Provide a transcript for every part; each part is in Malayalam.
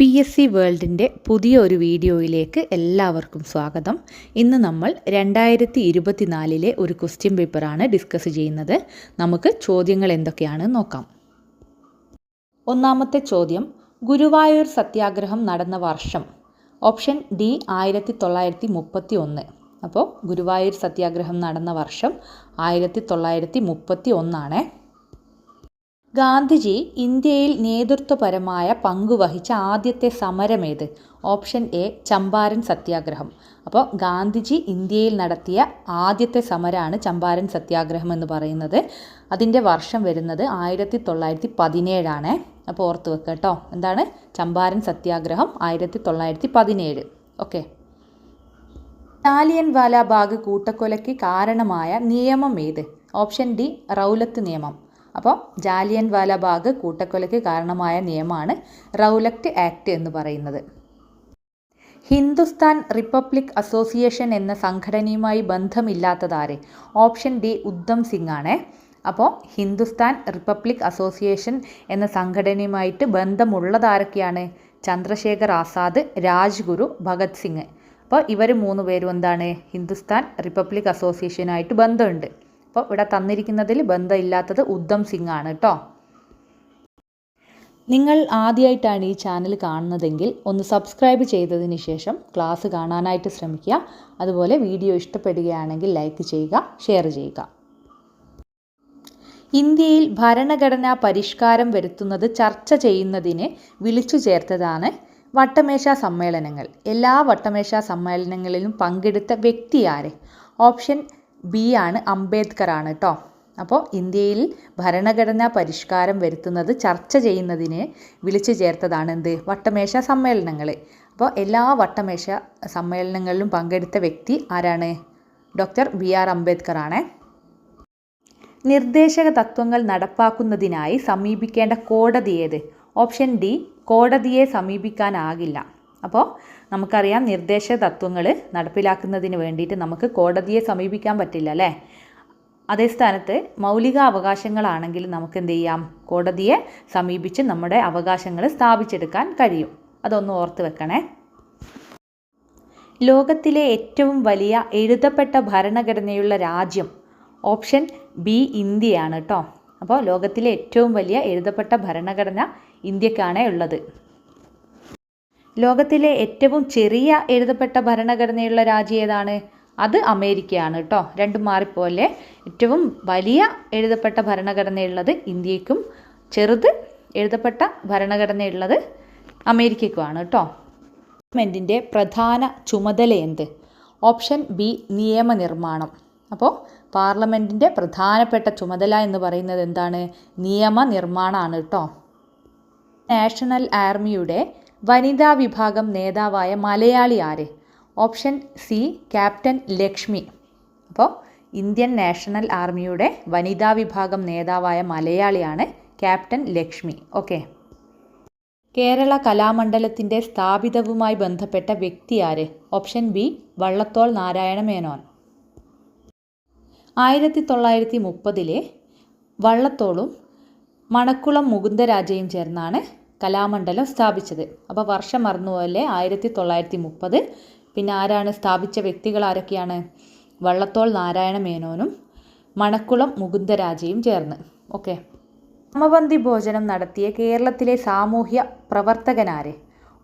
പി എസ് സി വേൾഡിന്റെ പുതിയ ഒരു വീഡിയോയിലേക്ക് എല്ലാവർക്കും സ്വാഗതം. ഇന്ന് നമ്മൾ രണ്ടായിരത്തി ഇരുപത്തിനാലിലെ ഒരു ക്വസ്റ്റ്യൻ പേപ്പറാണ് ഡിസ്കസ് ചെയ്യുന്നത്. നമുക്ക് ചോദ്യങ്ങൾ എന്തൊക്കെയാണ് നോക്കാം. ഒന്നാമത്തെ ചോദ്യം ഗുരുവായൂർ സത്യാഗ്രഹം നടന്ന വർഷം ഓപ്ഷൻ ഡി ആയിരത്തി തൊള്ളായിരത്തി മുപ്പത്തി ഒന്ന് അപ്പോൾ ഗുരുവായൂർ സത്യാഗ്രഹം നടന്ന വർഷം ആയിരത്തി തൊള്ളായിരത്തി മുപ്പത്തി ഒന്നാണ് ഗാന്ധിജി ഇന്ത്യയിൽ നേതൃത്വപരമായ പങ്കുവഹിച്ച ആദ്യത്തെ സമരമേത്? ഓപ്ഷൻ എ ചമ്പാരൻ സത്യാഗ്രഹം. അപ്പോൾ ഗാന്ധിജി ഇന്ത്യയിൽ നടത്തിയ ആദ്യത്തെ സമരമാണ് ചമ്പാരൻ സത്യാഗ്രഹം എന്ന് പറയുന്നത്. അതിന്റെ വർഷം വരുന്നത് ആയിരത്തി തൊള്ളായിരത്തി പതിനേഴാണ് അപ്പോൾ ഓർത്ത് വെക്കുക കേട്ടോ. എന്താണ്? ചമ്പാരൻ സത്യാഗ്രഹം ആയിരത്തി തൊള്ളായിരത്തി പതിനേഴ് ഓക്കെ. ജാലിയൻ വാലാബാഗ് കൂട്ടക്കൊലയ്ക്ക് കാരണമായ നിയമം ഏത്? ഓപ്ഷൻ ഡി റൗലത്ത് നിയമം. അപ്പോൾ ജാലിയൻ വാലാബാഗ് കൂട്ടക്കൊലയ്ക്ക് കാരണമായ നിയമമാണ് റൗലക്റ്റ് ആക്ട് എന്ന് പറയുന്നത്. ഹിന്ദുസ്ഥാൻ റിപ്പബ്ലിക് അസോസിയേഷൻ എന്ന സംഘടനയുമായി ബന്ധമില്ലാത്തതാരെ? ഓപ്ഷൻ ഡി ഉദ്ധം സിംഗ് ആണ്. അപ്പോൾ ഹിന്ദുസ്ഥാൻ റിപ്പബ്ലിക് അസോസിയേഷൻ എന്ന സംഘടനയുമായിട്ട് ബന്ധമുള്ളതാരൊക്കെയാണ്? ചന്ദ്രശേഖർ ആസാദ് രാജ്ഗുരു ഭഗത് സിംഗ്. അപ്പോൾ ഇവർ മൂന്ന് പേരും എന്താണ്? ഹിന്ദുസ്ഥാൻ റിപ്പബ്ലിക് അസോസിയേഷനായിട്ട് ബന്ധമുണ്ട്. അപ്പോൾ ഇവിടെ തന്നിരിക്കുന്നതിൽ ബന്ധമില്ലാത്തത് ഉദ്ധം സിംഗ് ആണ് കേട്ടോ നിങ്ങൾ ആദ്യമായിട്ടാണ് ഈ ചാനൽ കാണുന്നതെങ്കിൽ ഒന്ന് സബ്സ്ക്രൈബ് ചെയ്തതിന് ശേഷം ക്ലാസ് കാണാനായിട്ട് ശ്രമിക്കുക. അതുപോലെ വീഡിയോ ഇഷ്ടപ്പെടുകയാണെങ്കിൽ ലൈക്ക് ചെയ്യുക ഷെയർ ചെയ്യുക. ഇന്ത്യയിൽ ഭരണഘടനാ പരിഷ്കാരം വരുത്തുന്നത് ചർച്ച ചെയ്യുന്നതിന് വിളിച്ചു ചേർത്തതാണ് വട്ടമേശ സമ്മേളനങ്ങൾ. എല്ലാ വട്ടമേശ സമ്മേളനങ്ങളിലും പങ്കെടുത്ത വ്യക്തി ഓപ്ഷൻ ബി ആണ് അംബേദ്കർ ആണ് കേട്ടോ അപ്പോൾ ഇന്ത്യയിൽ ഭരണഘടനാ പരിഷ്കാരം വരുത്തുന്നത് ചർച്ച ചെയ്യുന്നതിന് വിളിച്ചു ചേർത്തതാണ് എന്ത്? വട്ടമേശ സമ്മേളനങ്ങൾ അപ്പോൾ എല്ലാ വട്ടമേശ സമ്മേളനങ്ങളിലും പങ്കെടുത്ത വ്യക്തി ആരാണ്? ഡോക്ടർ ബി ആർ അംബേദ്കർ ആണ് നിർദ്ദേശക തത്വങ്ങൾ നടപ്പാക്കുന്നതിനായി സമീപിക്കേണ്ട കോടതി ഏത്? ഓപ്ഷൻ ഡി കോടതിയെ സമീപിക്കാനാകില്ല. അപ്പോൾ നമുക്കറിയാം നിർദ്ദേശ തത്വങ്ങൾ നടപ്പിലാക്കുന്നതിന് വേണ്ടിയിട്ട് നമുക്ക് കോടതിയെ സമീപിക്കാൻ പറ്റില്ല അല്ലേ? അതേ സ്ഥാനത്ത് മൗലിക അവകാശങ്ങളാണെങ്കിൽ നമുക്ക് എന്ത് ചെയ്യാം? കോടതിയെ സമീപിച്ച് നമ്മുടെ അവകാശങ്ങൾ സ്ഥാപിച്ചെടുക്കാൻ കഴിയും. അതൊന്ന് ഓർത്ത് വെക്കണേ. ലോകത്തിലെ ഏറ്റവും വലിയ എഴുതപ്പെട്ട ഭരണഘടനയുള്ള രാജ്യം ഓപ്ഷൻ ബി ഇന്ത്യയാണ് കേട്ടോ. അപ്പോൾ ലോകത്തിലെ ഏറ്റവും വലിയ എഴുതപ്പെട്ട ഭരണഘടന ഇന്ത്യക്കാണ് ഉള്ളത്. ലോകത്തിലെ ഏറ്റവും ചെറിയ എഴുതപ്പെട്ട ഭരണഘടനയുള്ള രാജ്യം ഏതാണ്? അത് അമേരിക്കയാണ് കേട്ടോ രണ്ടും മാറിപ്പോലെ ഏറ്റവും വലിയ എഴുതപ്പെട്ട ഭരണഘടനയുള്ളത് ഇന്ത്യക്കും ചെറുത് എഴുതപ്പെട്ട ഭരണഘടനയുള്ളത് അമേരിക്കയ്ക്കുമാണ് കേട്ടോ ഗവൺമെന്റിന്റെ പ്രധാന ചുമതല എന്ത്? ഓപ്ഷൻ ബി നിയമനിർമ്മാണം. അപ്പോൾ പാർലമെന്റിന്റെ പ്രധാനപ്പെട്ട ചുമതല എന്ന് പറയുന്നത് എന്താണ്? നിയമനിർമ്മാണമാണ് കേട്ടോ നാഷണൽ ആർമിയുടെ വനിതാ വിഭാഗം നേതാവായ മലയാളി ആര്? Option C captain Lakshmi. അപ്പോൾ ഇന്ത്യൻ നാഷണൽ ആർമിയുടെ വനിതാ വിഭാഗം നേതാവായ മലയാളിയാണ് ക്യാപ്റ്റൻ ലക്ഷ്മി. ഓക്കെ. കേരള കലാമണ്ഡലത്തിന്റെ സ്ഥാപിതവുമായി ബന്ധപ്പെട്ട വ്യക്തി ആര്? Option B Vallathol Narayana Menon. ആയിരത്തി തൊള്ളായിരത്തി മുപ്പതിലെ വള്ളത്തോളും മണക്കുളം മുകുന്ദരാജയും ചേർന്നാണ് കലാമണ്ഡലം സ്ഥാപിച്ചത്. അപ്പോൾ വർഷം മറന്നുപോലെ ആയിരത്തി തൊള്ളായിരത്തി മുപ്പത് പിന്നെ ആരാണ് സ്ഥാപിച്ച വ്യക്തികൾ ആരൊക്കെയാണ്? വള്ളത്തോൾ നാരായണ മേനോനും മണക്കുളം മുകുന്ദരാജയും ചേർന്ന്. ഓക്കെ. സമപന്തി ഭോജനം നടത്തിയ കേരളത്തിലെ സാമൂഹ്യ പ്രവർത്തകനാരെ?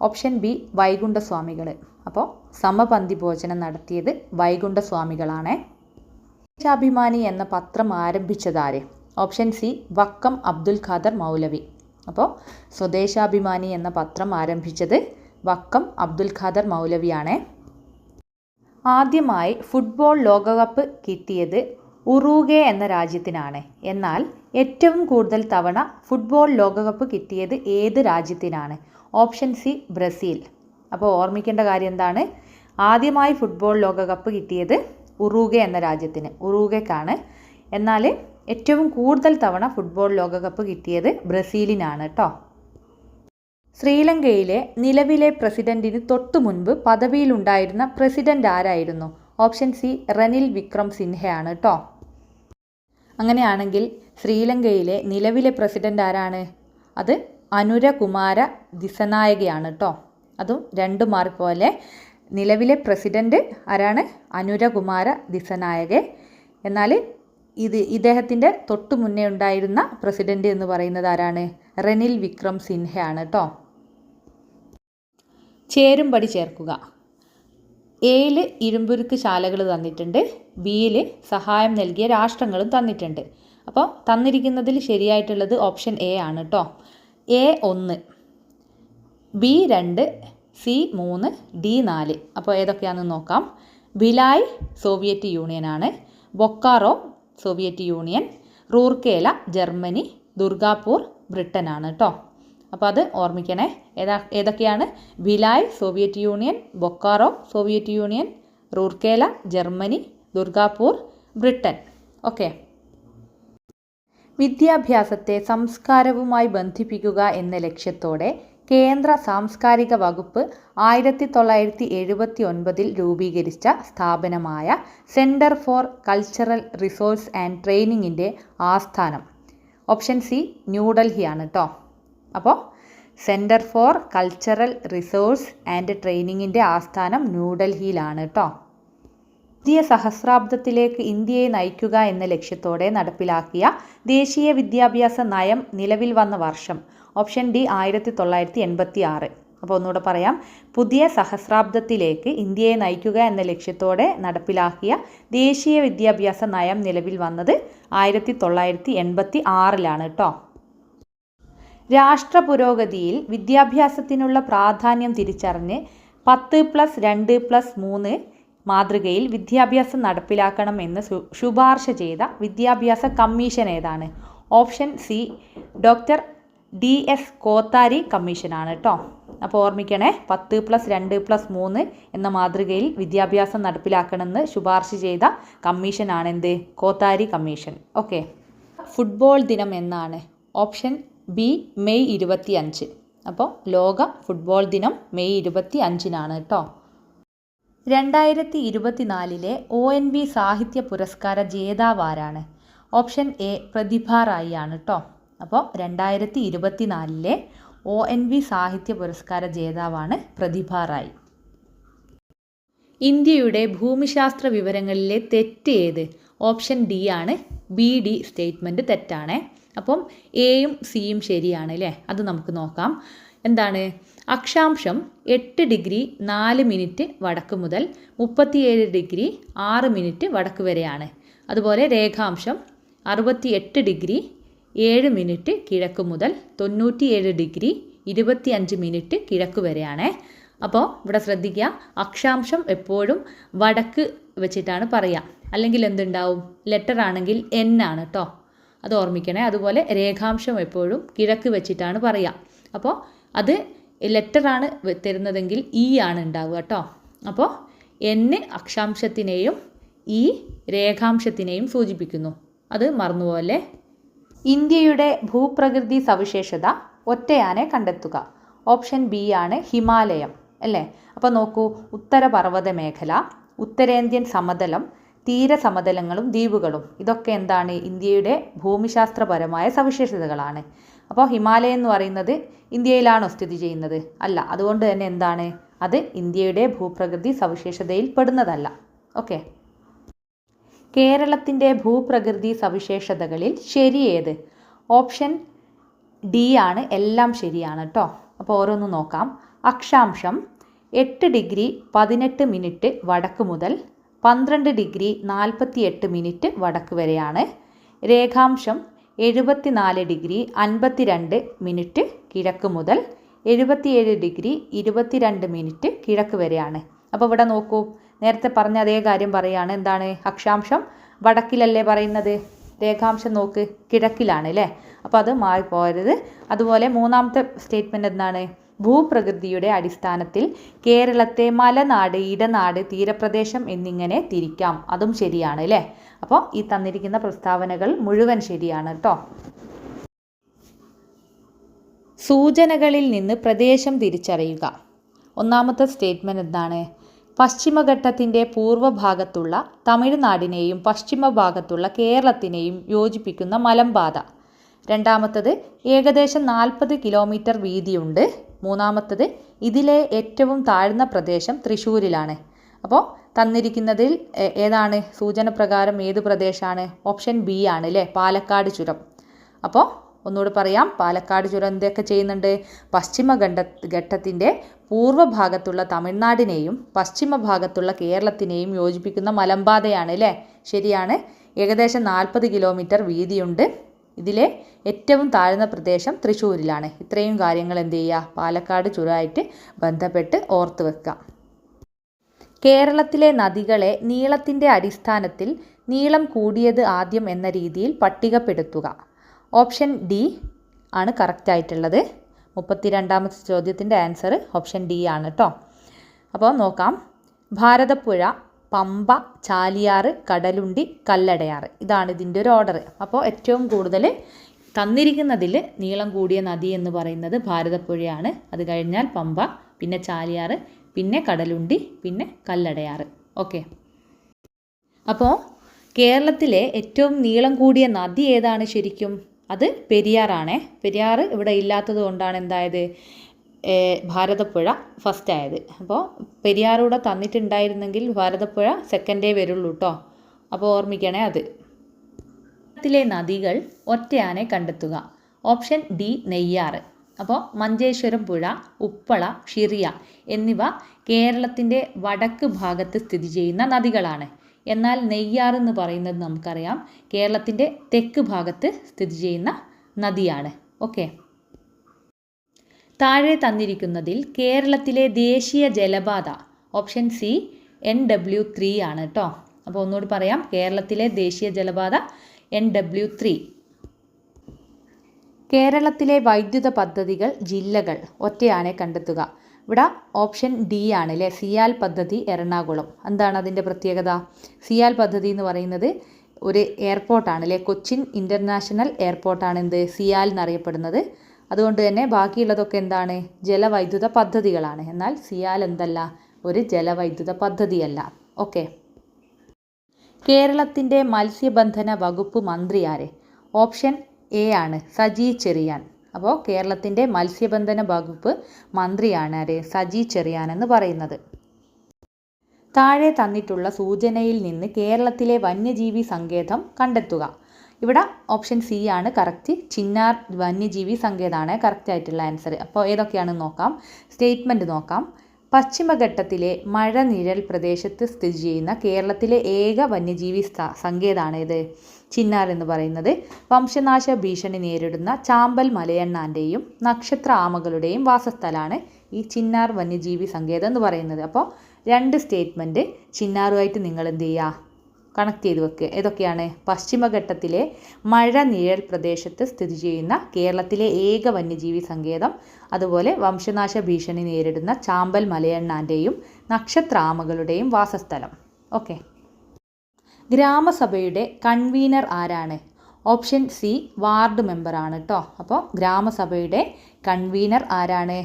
ഓപ്ഷൻ ബി വൈകുണ്ഠസ്വാമികൾ അപ്പോൾ സമപന്തി ഭോജനം നടത്തിയത് വൈകുണ്ഠസ്വാമികളാണ്. ദേശാഭിമാനി എന്ന പത്രം ആരംഭിച്ചതാരെ? Option C Vakkom Abdul Khader Maulavi. അപ്പോൾ സ്വദേശാഭിമാനി എന്ന പത്രം ആരംഭിച്ചത് വക്കം അബ്ദുൽ ഖാദർ മൗലവിയാണ്. ആദ്യമായി ഫുട്ബോൾ ലോകകപ്പ് കിട്ടിയത് ഉറൂഗെ എന്ന രാജ്യത്തിനാണ്. എന്നാൽ ഏറ്റവും കൂടുതൽ തവണ ഫുട്ബോൾ ലോകകപ്പ് കിട്ടിയത് ഏത് രാജ്യത്തിനാണ്? Option C Brazil. അപ്പോൾ ഓർമ്മിക്കേണ്ട കാര്യം എന്താണ്? ആദ്യമായി ഫുട്ബോൾ ലോകകപ്പ് കിട്ടിയത് ഉറൂഗെ എന്ന രാജ്യത്തിന് ഉറൂഗയ്ക്കാണ് എന്നാൽ ഏറ്റവും കൂടുതൽ തവണ ഫുട്ബോൾ ലോകകപ്പ് കിട്ടിയത് ബ്രസീലിനാണ് കേട്ടോ ശ്രീലങ്കയിലെ നിലവിലെ പ്രസിഡന്റിന് തൊട്ടു മുൻപ് പദവിയിലുണ്ടായിരുന്ന പ്രസിഡന്റ് ആരായിരുന്നു? ഓപ്ഷൻ സി റനിൽ വിക്രം സിൻഹയാണ് കേട്ടോ അങ്ങനെയാണെങ്കിൽ ശ്രീലങ്കയിലെ നിലവിലെ പ്രസിഡന്റ് ആരാണ്? അത് അനുരകുമാര ദിസനായകയാണ് കേട്ടോ അതും രണ്ട് മാർക്ക് പോലെ നിലവിലെ പ്രസിഡന്റ് ആരാണ്? അനുരകുമാര ദിസനായകെ എന്നാൽ ഇത് ഇദ്ദേഹത്തിന്റെ തൊട്ടു മുന്നേ ഉണ്ടായിരുന്ന പ്രസിഡന്റ് എന്ന് പറയുന്നത് ആരാണ്? റെനിൽ വിക്രം സിൻഹയാണ് കേട്ടോ ചേരുംപടി ചേർക്കുക. എയിൽ ഇരുമ്പുരുക്ക് ശാലകൾ തന്നിട്ടുണ്ട്. ബിയിൽ സഹായം നൽകിയ രാഷ്ട്രങ്ങളും തന്നിട്ടുണ്ട്. അപ്പോൾ തന്നിരിക്കുന്നതിൽ ശരിയായിട്ടുള്ളത് ഓപ്ഷൻ എ ആണ് കേട്ടോ എ ഒന്ന് ബി രണ്ട് സി മൂന്ന് ഡി നാല്. അപ്പോൾ ഏതൊക്കെയാണെന്ന് നോക്കാം. Bhilai Soviet യൂണിയനാണ്. Bokaro Soviet Union Rourkela Germany Durgapur ബ്രിട്ടനാണ് കേട്ടോ അപ്പോൾ അത് ഓർമ്മിക്കണേ. ഏതാ ഏതൊക്കെയാണ്? Bhilai Soviet Union Bokaro Soviet Union Rourkela Germany Durgapur Britain. Okay. വിദ്യാഭ്യാസത്തെ സംസ്കാരവുമായി ബന്ധിപ്പിക്കുക എന്ന ലക്ഷ്യത്തോടെ കേന്ദ്ര സാംസ്കാരിക വകുപ്പ് ആയിരത്തി തൊള്ളായിരത്തി എഴുപത്തി ഒൻപതിൽ രൂപീകരിച്ച സ്ഥാപനമായ centre for cultural resource and ട്രെയിനിങ്ങിന്റെ ആസ്ഥാനം. ഓപ്ഷൻ സി ന്യൂഡൽഹിയാണ് കേട്ടോ അപ്പോൾ centre for cultural resource and ട്രെയിനിങ്ങിന്റെ ആസ്ഥാനം ന്യൂഡൽഹിയിലാണ് കേട്ടോ പുതിയ സഹസ്രാബ്ദത്തിലേക്ക് ഇന്ത്യയെ നയിക്കുക എന്ന ലക്ഷ്യത്തോടെ നടപ്പിലാക്കിയ ദേശീയ വിദ്യാഭ്യാസ നയം നിലവിൽ വന്ന വർഷം ഓപ്ഷൻ ഡി ആയിരത്തി തൊള്ളായിരത്തി എൺപത്തി ആറ് അപ്പോൾ ഒന്നുകൂടെ പറയാം. പുതിയ സഹസ്രാബ്ദത്തിലേക്ക് ഇന്ത്യയെ നയിക്കുക എന്ന ലക്ഷ്യത്തോടെ നടപ്പിലാക്കിയ ദേശീയ വിദ്യാഭ്യാസ നയം നിലവിൽ വന്നത് ആയിരത്തി തൊള്ളായിരത്തി എൺപത്തി ആറിലാണ് കേട്ടോ. രാഷ്ട്ര പുരോഗതിയിൽ വിദ്യാഭ്യാസത്തിനുള്ള പ്രാധാന്യം തിരിച്ചറിഞ്ഞ് പത്ത് പ്ലസ് രണ്ട് പ്ലസ് മൂന്ന് മാതൃകയിൽ വിദ്യാഭ്യാസം നടപ്പിലാക്കണം എന്ന് ശുപാർശ ചെയ്ത വിദ്യാഭ്യാസ കമ്മീഷൻ ഏതാണ്? Option C doctor D S Kothari കമ്മീഷനാണ് കേട്ടോ അപ്പോൾ ഓർമ്മിക്കണേ പത്ത് പ്ലസ് രണ്ട് പ്ലസ് മൂന്ന് എന്ന മാതൃകയിൽ വിദ്യാഭ്യാസം നടപ്പിലാക്കണമെന്ന് ശുപാർശ ചെയ്ത കമ്മീഷനാണ് എന്ത് കോത്താരി കമ്മീഷൻ. ഓക്കെ. ഫുട്ബോൾ ദിനം എന്നാണ്? ഓപ്ഷൻ ബി മെയ് ഇരുപത്തി അഞ്ച് അപ്പോൾ ലോക ഫുട്ബോൾ ദിനം മെയ് ഇരുപത്തി അഞ്ചിനാണ് കേട്ടോ രണ്ടായിരത്തി ഇരുപത്തിനാലിലെ ഒ എൻ വി സാഹിത്യ പുരസ്കാര ജേതാവ് ആരാണ്? ഓപ്ഷൻ എ പ്രതിഭ റായി ആണ് കേട്ടോ അപ്പോൾ രണ്ടായിരത്തി ഇരുപത്തിനാലിലെ ഒ എൻ വി സാഹിത്യ പുരസ്കാര ജേതാവാണ് പ്രതിഭ റായ്. ഇന്ത്യയുടെ ഭൂമിശാസ്ത്ര വിവരങ്ങളിലെ തെറ്റ് ഏത്? ഓപ്ഷൻ ഡി ആണ് ബി ഡി സ്റ്റേറ്റ്മെന്റ് തെറ്റാണ്. അപ്പം എയും സിയും ശരിയാണ് അല്ലേ? അത് നമുക്ക് നോക്കാം. എന്താണ്? അക്ഷാംശം എട്ട് ഡിഗ്രി നാല് മിനിറ്റ് വടക്ക് മുതൽ മുപ്പത്തിയേഴ് ഡിഗ്രി ആറ് മിനിറ്റ് വടക്ക് വരെയാണ്. അതുപോലെ രേഖാംശം അറുപത്തി എട്ട് ഡിഗ്രി ഏഴ് മിനിറ്റ് കിഴക്ക് മുതൽ തൊണ്ണൂറ്റിയേഴ് ഡിഗ്രി ഇരുപത്തിയഞ്ച് മിനിറ്റ് കിഴക്ക് വരെയാണ്. അപ്പോൾ ഇവിടെ ശ്രദ്ധിക്കുക അക്ഷാംശം എപ്പോഴും വടക്ക് വെച്ചിട്ടാണ് പറയുക. അല്ലെങ്കിൽ എന്തുണ്ടാവും? ലെറ്റർ ആണെങ്കിൽ എൻ ആണ് കേട്ടോ അത് ഓർമ്മിക്കണേ. അതുപോലെ രേഖാംശം എപ്പോഴും കിഴക്ക് വെച്ചിട്ടാണ് പറയുക. അപ്പോൾ അത് ലെറ്ററാണ് തരുന്നതെങ്കിൽ ഇ ആണ് ഉണ്ടാവുക കേട്ടോ അപ്പോൾ എന്ന് അക്ഷാംശത്തിനെയും ഈ രേഖാംശത്തിനെയും സൂചിപ്പിക്കുന്നു. അത് മറന്നുപോലെ ഇന്ത്യയുടെ ഭൂപ്രകൃതി സവിശേഷത ഒറ്റയാനെ കണ്ടെത്തുക. ഓപ്ഷൻ ബി ആണ് ഹിമാലയം അല്ലേ? അപ്പോൾ നോക്കൂ ഉത്തരപർവത മേഖല ഉത്തരേന്ത്യൻ സമതലം തീരസമതലങ്ങളും ദ്വീപുകളും. ഇതൊക്കെ എന്താണ്? ഇന്ത്യയുടെ ഭൂമിശാസ്ത്രപരമായ സവിശേഷതകളാണ്. അപ്പോൾ ഹിമാലയം എന്ന് പറയുന്നത് ഇന്ത്യയിലാണോ സ്ഥിതി ചെയ്യുന്നത്? അല്ല അതുകൊണ്ട് തന്നെ എന്താണ്? അത് ഇന്ത്യയുടെ ഭൂപ്രകൃതി സവിശേഷതയിൽ പെടുന്നതല്ല ഓക്കെ? കേരളത്തിന്റെ ഭൂപ്രകൃതി സവിശേഷതകളിൽ ശരിയേത് ഓപ്ഷൻ ഡി ആണ്. എല്ലാം ശരിയാണ് കേട്ടോ അപ്പോൾ ഓരോന്ന് നോക്കാം. അക്ഷാംശം എട്ട് ഡിഗ്രി പതിനെട്ട് മിനിറ്റ് വടക്ക് മുതൽ പന്ത്രണ്ട് ഡിഗ്രി നാൽപ്പത്തി എട്ട് മിനിറ്റ് വടക്ക് വരെയാണ്. രേഖാംശം എഴുപത്തിനാല് ഡിഗ്രി അൻപത്തിരണ്ട് മിനിറ്റ് കിഴക്ക് മുതൽ എഴുപത്തിയേഴ് ഡിഗ്രി ഇരുപത്തിരണ്ട് മിനിറ്റ് കിഴക്ക് വരെയാണ്. അപ്പോൾ ഇവിടെ നോക്കൂ. നേരത്തെ പറഞ്ഞ അതേ കാര്യം പറയുകയാണ് എന്താണ് അക്ഷാംശം? വടക്കിലല്ലേ പറയുന്നത്? രേഖാംശം നോക്ക് കിഴക്കിലാണ് അല്ലേ? അപ്പോൾ അത് മാറിപ്പോരുത് അതുപോലെ മൂന്നാമത്തെ സ്റ്റേറ്റ്മെന്റ് എന്താണ്? ഭൂപ്രകൃതിയുടെ അടിസ്ഥാനത്തിൽ കേരളത്തെ മലനാട് ഇടനാട് തീരപ്രദേശം എന്നിങ്ങനെ തിരിക്കാം. അതും ശരിയാണ് അല്ലേ? അപ്പോൾ ഈ തന്നിരിക്കുന്ന പ്രസ്താവനകൾ മുഴുവൻ ശരിയാണ് കേട്ടോ. സൂചനകളിൽ നിന്ന് പ്രദേശം തിരിച്ചറിയുക. ഒന്നാമത്തെ സ്റ്റേറ്റ്മെന്റ് എന്താണ്? പശ്ചിമഘട്ടത്തിന്റെ പൂർവഭാഗത്തുള്ള തമിഴ്നാടിനെയും പശ്ചിമഭാഗത്തുള്ള കേരളത്തിനെയും യോജിപ്പിക്കുന്ന മലമ്പാത. രണ്ടാമത്തത് ഏകദേശം നാൽപ്പത് കിലോമീറ്റർ വീതിയുണ്ട്. മൂന്നാമത്തത് ഇതിലെ ഏറ്റവും താഴ്ന്ന പ്രദേശം തൃശ്ശൂരിലാണ്. അപ്പോൾ തന്നിരിക്കുന്നതിൽ ഏതാണ്? സൂചന പ്രകാരം ഏത് പ്രദേശമാണ്? ഓപ്ഷൻ ബി ആണ് അല്ലേ പാലക്കാട് ചുരം. അപ്പോൾ ഒന്നുകൂടി പറയാം. പാലക്കാട് ചുരം എന്തൊക്കെ ചെയ്യുന്നുണ്ട്. പശ്ചിമ ഘട്ട ഘട്ടത്തിന്റെ പൂർവഭാഗത്തുള്ള തമിഴ്നാടിനെയും പശ്ചിമ ഭാഗത്തുള്ള കേരളത്തിനെയും യോജിപ്പിക്കുന്ന മലമ്പാതയാണ് അല്ലേ? ശരിയാണ്. ഏകദേശം നാൽപ്പത് കിലോമീറ്റർ വീതിയുണ്ട്. ഇതിലെ ഏറ്റവും താഴ്ന്ന പ്രദേശം തൃശ്ശൂരിലാണ്. ഇത്രയും കാര്യങ്ങൾ എന്ത് ചെയ്യുക? പാലക്കാട് ചുരമായിട്ട് ബന്ധപ്പെട്ട് ഓർത്ത് വെക്കാം കേരളത്തിലെ നദികളെ നീളത്തിന്റെ അടിസ്ഥാനത്തിൽ നീളം കൂടിയത് ആദ്യം എന്ന രീതിയിൽ പട്ടികപ്പെടുത്തുക. ഓപ്ഷൻ ഡി ആണ് കറക്റ്റ് ആയിട്ടുള്ളത്. മുപ്പത്തി രണ്ടാമത്തെ ചോദ്യത്തിന്റെ ആൻസർ ഓപ്ഷൻ ഡി ആണ് കേട്ടോ അപ്പോൾ നോക്കാം. ഭാരതപ്പുഴ പമ്പ ചാലിയാറ് കടലുണ്ടി കല്ലടയാറ്. ഇതാണ് ഇതിന്റെ ഒരു ഓർഡർ അപ്പോൾ ഏറ്റവും കൂടുതൽ തന്നിരിക്കുന്നതിൽ നീളം കൂടിയ നദി എന്ന് പറയുന്നത് ഭാരതപ്പുഴയാണ്. അത് കഴിഞ്ഞാൽ പമ്പ പിന്നെ ചാലിയാറ് പിന്നെ കടലുണ്ടി പിന്നെ കല്ലടയാറ്. ഓക്കെ. അപ്പോൾ കേരളത്തിലെ ഏറ്റവും നീളം കൂടിയ നദി ഏതാണ് ശരിക്കും? അത് പെരിയാറാണേ. പെരിയാർ ഇവിടെ ഇല്ലാത്തത് കൊണ്ടാണ് എന്തായത്? ഭാരതപ്പുഴ ഫസ്റ്റ് ആയത്. അപ്പോൾ പെരിയാറൂടെ തന്നിട്ടുണ്ടായിരുന്നെങ്കിൽ ഭാരതപ്പുഴ സെക്കൻഡേ വരുള്ളൂ കേട്ടോ അപ്പോൾ ഓർമ്മിക്കണേ അത്. കേരളത്തിലെ നദികൾ ഒറ്റയാനെ കണ്ടെത്തുക. Option D Neyyar. അപ്പോൾ മഞ്ചേശ്വരം പുഴ ഉപ്പള ഷിറിയ എന്നിവ കേരളത്തിന്റെ വടക്ക് ഭാഗത്ത് സ്ഥിതി ചെയ്യുന്ന നദികളാണ്. എന്നാൽ നെയ്യാർ എന്ന് പറയുന്നത് നമുക്കറിയാം. കേരളത്തിന്റെ തെക്ക് ഭാഗത്ത് സ്ഥിതി ചെയ്യുന്ന നദിയാണ്. ഓക്കെ. താഴെ തന്നിരിക്കുന്നതിൽ കേരളത്തിലെ ദേശീയ ജലപാത option C N W three ആണ് കേട്ടോ അപ്പോൾ ഒന്നുകൂടി പറയാം. കേരളത്തിലെ ദേശീയ ജലപാത എൻ ഡബ്ല്യു ത്രീ. കേരളത്തിലെ വൈദ്യുത പദ്ധതികൾ ജില്ലകൾ ഒറ്റയാനെ കണ്ടെത്തുക. ഇവിടെ ഓപ്ഷൻ ഡി ആണ് അല്ലേ സിയാൽ പദ്ധതി എറണാകുളം. എന്താണ് അതിന്റെ പ്രത്യേകത? സിയാൽ പദ്ധതി എന്ന് പറയുന്നത് ഒരു എയർപോർട്ടാണ് അല്ലേ കൊച്ചിൻ ഇന്റർനാഷണൽ എയർപോർട്ടാണ് എന്ത്? സിയാൽ എന്നറിയപ്പെടുന്നത്. അതുകൊണ്ട് തന്നെ ബാക്കിയുള്ളതൊക്കെ എന്താണ്? ജലവൈദ്യുത പദ്ധതികളാണ്. എന്നാൽ സിയാൽ എന്തല്ല? ഒരു ജലവൈദ്യുത പദ്ധതിയല്ല. ഓക്കെ. കേരളത്തിന്റെ മത്സ്യബന്ധന വകുപ്പ് മന്ത്രി ഓപ്ഷൻ എ ആണ്. സജി ചെറിയാൻ. അപ്പോൾ കേരളത്തിന്റെ മത്സ്യബന്ധന വകുപ്പ് മന്ത്രിയാണ് ആര് സജി ചെറിയാൻ എന്ന് പറയുന്നത്. താഴെ തന്നിട്ടുള്ള സൂചനയിൽ നിന്ന് കേരളത്തിലെ വന്യജീവി സങ്കേതം കണ്ടെത്തുക. ഇവിടെ ഓപ്ഷൻ സി ആണ് കറക്റ്റ്. ചിന്നാർ വന്യജീവി സങ്കേതമാണ് കറക്റ്റ് ആയിട്ടുള്ള ആൻസർ. അപ്പോൾ ഏതൊക്കെയാണെന്ന് നോക്കാം. സ്റ്റേറ്റ്മെന്റ് നോക്കാം. പശ്ചിമഘട്ടത്തിലെ മഴനിഴൽ പ്രദേശത്ത് സ്ഥിതി ചെയ്യുന്ന കേരളത്തിലെ ഏക വന്യജീവി സങ്കേതമാണ് ഇത്. ചിന്നാർ എന്ന് പറയുന്നത്. വംശനാശ ഭീഷണി നേരിടുന്ന ചാമ്പൽ മലയണ്ണാന്റെയും നക്ഷത്ര ആമകളുടെയും വാസസ്ഥലമാണ് ഈ ചിന്നാർ വന്യജീവി സങ്കേതം എന്ന് പറയുന്നത്. അപ്പോൾ രണ്ട് സ്റ്റേറ്റ്മെന്റ് ചിന്നാറുമായിട്ട് നിങ്ങൾ എന്ത് ചെയ്യുക കണക്ട് ചെയ്ത് വെക്കുക ഏതൊക്കെയാണ്? പശ്ചിമഘട്ടത്തിലെ മഴ നിഴൽ പ്രദേശത്ത് സ്ഥിതി ചെയ്യുന്ന കേരളത്തിലെ ഏക വന്യജീവി സങ്കേതം. അതുപോലെ വംശനാശ ഭീഷണി നേരിടുന്ന ചാമ്പൽ മലയണ്ണാന്റെയും നക്ഷത്രാമകളുടെയും വാസസ്ഥലം. ഓക്കെ. ഗ്രാമസഭയുടെ കൺവീനർ ആരാണ്? ഓപ്ഷൻ സി വാർഡ് മെമ്പറാണ് കേട്ടോ അപ്പോൾ ഗ്രാമസഭയുടെ കൺവീനർ ആരാണ്?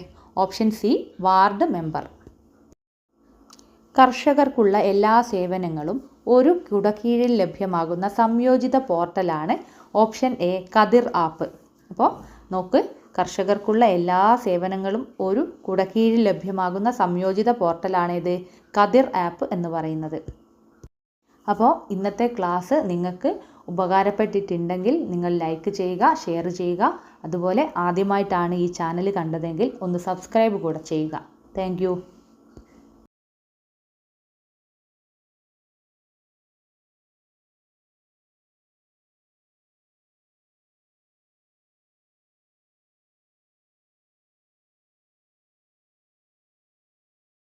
Option C ward member. കർഷകർക്കുള്ള എല്ലാ സേവനങ്ങളും ഒരു കുടക്കീഴിൽ ലഭ്യമാകുന്ന സംയോജിത പോർട്ടലാണ് ഓപ്ഷൻ എ കതിർ ആപ്പ്. അപ്പോൾ നോക്ക് കർഷകർക്കുള്ള എല്ലാ സേവനങ്ങളും ഒരു കുടക്കീഴിൽ ലഭ്യമാകുന്ന സംയോജിത പോർട്ടലാണ് ഇത് കതിർ ആപ്പ് എന്ന് പറയുന്നത്. അപ്പോൾ ഇന്നത്തെ ക്ലാസ് നിങ്ങൾക്ക് ഉപകാരപ്പെട്ടിട്ടുണ്ടെങ്കിൽ നിങ്ങൾ ലൈക്ക് ചെയ്യുക ഷെയർ ചെയ്യുക. അതുപോലെ ആദ്യമായിട്ടാണ് ഈ ചാനൽ കണ്ടതെങ്കിൽ ഒന്ന് സബ്സ്ക്രൈബ് കൂടെ ചെയ്യുക. താങ്ക്